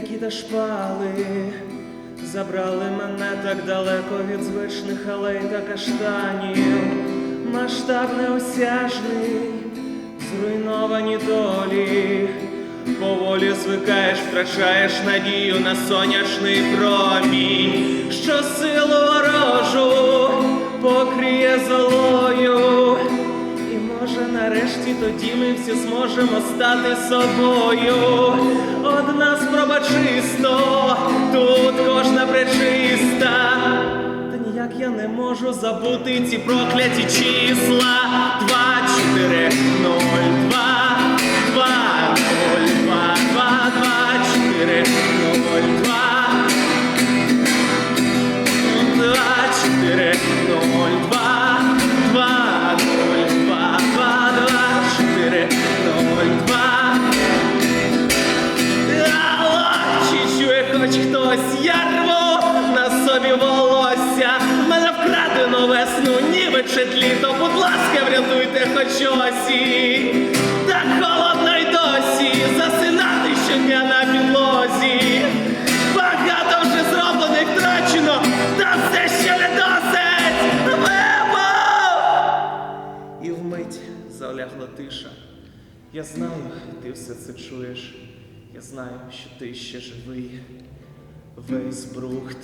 та шпали забрали мене так далеко від звичних алей та каштанів, масштаб неосяжний, зруйновані долі. Поволі звикаєш, втрачаєш надію на сонячний промінь, що силу ворожу покриє золою. Нарешті тоді ми всі зможемо стати собою. Одна спроба чисто, тут кожна пречиста. Та ніяк я не можу забути ці прокляті числа. Два, чотири, нуль, хоч хтось, я рву на собі волосся, мене вкрадено весну, ніби чет літо, будь ласка, врятуйте хоч осінь. Так холодно й досі, засинати щодня на підлозі. Багато вже зроблено і втрачено, та все ще не досить. Вибух! І вмить залягла тиша. Я знаю, ти все це чуєш. Я знаю, що ти ще живий. Весь брухт.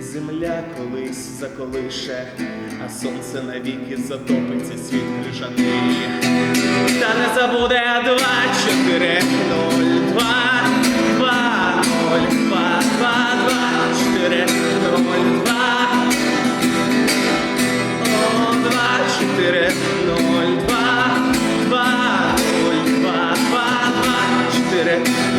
Земля колись заколише, а сонце навіки затопиться світ крижаний. Та не забуде два, чотири, нуль, два, нуль, два, два, два, чотири, нуль, два. О, два, чотири, Yeah.